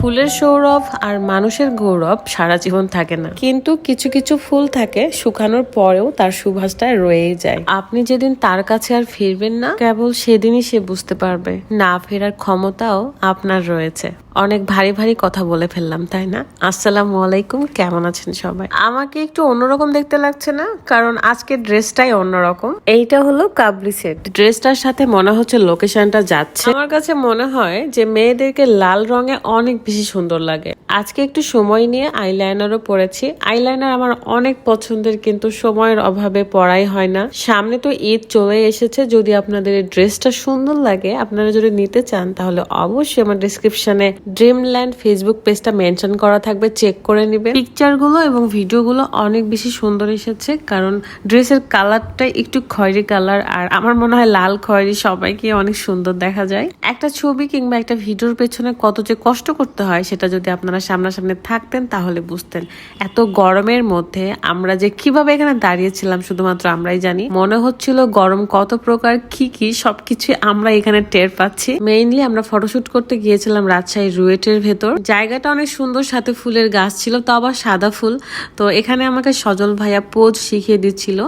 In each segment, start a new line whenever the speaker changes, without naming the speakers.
ফুলের সৌরভ আর মানুষের গৌরব সারা জীবন থাকে না। কিন্তু কিছু কিছু ফুল থাকে, শুকানোর পরেও তার সুভাষটা রয়েই যায়। আপনি যেদিন তার কাছে আর ফিরবেন না, কেবল সেদিনই সে বুঝতে পারবে। না ফেরার ক্ষমতাও আপনার রয়েছে। অনেক ভারী ভারী কথা বলে ফেললাম, তাই না? আসসালামু আলাইকুম, কেমন আছেন সবাই? আমাকে একটু অন্যরকম দেখতে লাগছে না? কারণ আজকে ড্রেসটাই অন্যরকম। এইটা হলো কাবলি সেট। ড্রেসটার সাথে মনে হচ্ছে লোকেশনটা যাচ্ছে। আমার কাছে মনে হয় যে মেয়েদেরকে লাল রঙে অনেক বেশি সুন্দর লাগে। আজকে একটু সময় নিয়ে আইলাইনারও পরেছি। আইলাইনার আমার অনেক পছন্দের, কিন্তু সময়ের অভাবে পড়াই হয় না। সামনে তো ঈদ চলে এসেছে, যদি আপনাদের এই ড্রেসটা সুন্দর লাগে, আপনারা যদি নিতে চান, তাহলে অবশ্যই আমার ডিসক্রিপশনে ড্রিমল্যান্ড ফেসবুক পেজটা মেনশন করা থাকবে চেক করে নেবেন। পিকচারগুলো এবং ভিডিওগুলো অনেক বেশি সুন্দর এসেছে, কারণ ড্রেসের কালারটা একটু খয়েরি কালার আর আমার মনে হয় লাল খয়েরি সবাইকে অনেক সুন্দর দেখা যায়। একটা ছবি কিংবা একটা ভিডিওর পেছনে কত যে কষ্ট করতে হয়, সেটা যদি আপনারা সামনাসামনি থাকতেন, তাহলে বুঝতেন এত গরমের মধ্যে আমরা যে কীভাবে এখানে দাঁড়িয়েছিলাম, শুধুমাত্র আমরাই জানি। মনে হচ্ছিল গরম কত প্রকার, কি কি সবকিছু আমরা এখানে টের পাচ্ছি। মেইনলি আমরা ফটোশুট করতে গিয়েছিলাম রাজশাহী রুয়েটের ভেতর। জায়গাটা অনেক সুন্দর, সাথে ফুলের গাছ ছিল, তো আবার সাদা ফুল। তো এখানে আমাকে সজল ভাইয়া পোজ শিখিয়ে দিচ্ছিল।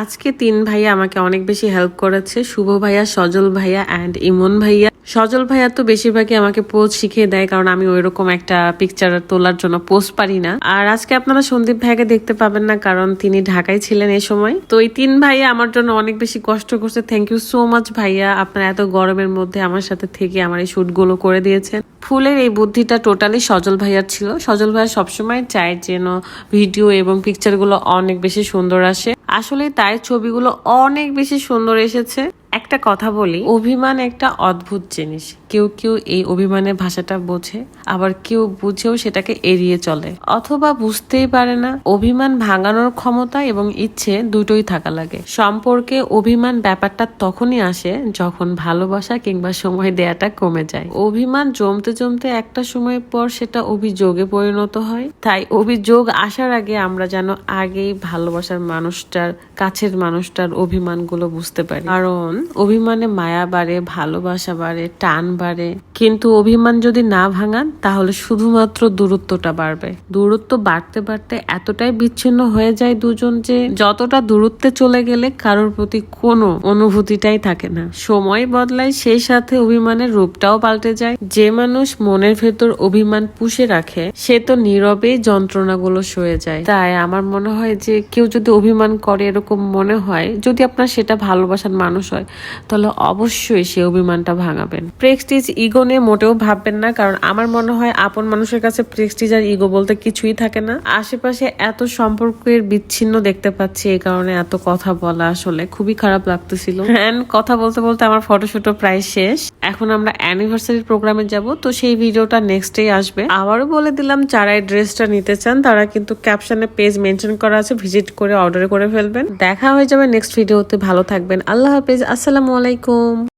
আজকে তিন ভাইয়া আমাকে অনেক বেশি হেল্প করেছে, শুভ ভাইয়া, সজল ভাইয়া অ্যান্ড ইমন ভাইয়া। সজল ভাইয়া তো বেশিরভাগই আমাকে পোজ শিখিয়ে দেয়, কারণ আমি ওইরকম একটা পিকচার তোলার জন্য পোজ পারি না। আর আজকে আপনারা সন্দীপ ভাইয়াকে দেখতে পাবেন না, কারণ তিনি ঢাকায় ছিলেন এই সময়। তো এই তিন ভাইয়া আমার জন্য অনেক বেশি কষ্ট করছে। থ্যাংক ইউ সো মাচ ভাইয়া, আপনারা এত গরমের মধ্যে আমার সাথে থেকে আমার এই শুটগুলো করে দিয়েছেন। ফুলের এই বুদ্ধিটা টোটালি সজল ভাইয়ার ছিল। সজল ভাইয়া সবসময় চায় যেন ভিডিও এবং পিকচারগুলো অনেক বেশি সুন্দর আসে। আসলে তার ছবিগুলো অনেক বেশি সুন্দর এসেছে। একটা কথা বলি, অভিমান একটা অদ্ভুত জিনিস। কেউ কেউ এই অভিমানের ভাষাটা বোঝে, আবার কেউ বুঝেও সেটাকে এড়িয়ে চলে। অথবা বুঝতেই পারে না, অভিমান ভাঙানোর ক্ষমতা এবং ইচ্ছে দুটোই থাকা লাগে। সম্পর্কে অভিমান ব্যাপারটা তখনই আসে যখন ভালোবাসা কিংবা সময় দেয়াটা কমে যায়। অভিমান জমতে জমতে একটা সময় পর সেটা অভিযোগে পরিণত হয়। তাই অভিযোগ আসার আগে আমরা যেন আগেই ভালোবাসার মানুষটার, কাছের মানুষটার অভিমানগুলো বুঝতে পারি। কারণ অভিমানে মায়া বাড়ে ভালোবাসা বাড়ে টান বাড়ে। কিন্তু অভিমান যদি না ভাঙান, তাহলে শুধুমাত্র দূরত্বটা বাড়বে। দূরত্ব বাড়তে বাড়তে এতটাই বিচ্ছিন্ন হয়ে যায় দুজন যে যতটা দূরত্বে চলে গেলে কারোর প্রতি কোনো অনুভূতিটাই থাকে না। সময় বদলায়, সেই সাথে অভিমানের রূপটাও পাল্টে যায়। যে মানুষ মনের ভেতর অভিমান পুষে রাখে, সে তো নীরবেই যন্ত্রণাগুলো সয়ে যায়। তাই আমার মনে হয় যে কেউ যদি অভিমান করে এরকম মনে হয়, যদি আপনার সেটা ভালোবাসার মানুষ হয়, তাহলে অবশ্যই সে অভিমানটা ভাঙাবেন। প্রেস্টিজ, ইগো নিয়ে মোটেও ভাববেন না, কারণ আমার মনে হয় আপন মানুষের কাছে প্রেস্টিজ আর ইগো বলতে কিছুই থাকে না। আশেপাশে এত সম্পর্কের বিচ্ছিন্ন দেখতে পাচ্ছি, এই কারণে এত কথা বলা আসলে খুবই খারাপ লাগতেছিল। হ্যাঁ কথা বলতে বলতে আমার ফটোশুটও প্রায় শেষ। এখন আমরা অ্যানিভার্সারি প্রোগ্রামে যাব, তো সেই ভিডিওটা নেক্সট ডে আসবে। আবারও বলে দিলাম, যারা এই ড্রেসটা নিতে চান, তারা কিন্তু ক্যাপশনে পেজ মেনশন করা আছে ভিজিট করে অর্ডার করে ফেলবেন। দেখা হয়ে যাবে নেক্সট ভিডিওতে ভালো থাকবেন। আল্লাহ হাফেজ, আসসালামু আলাইকুম।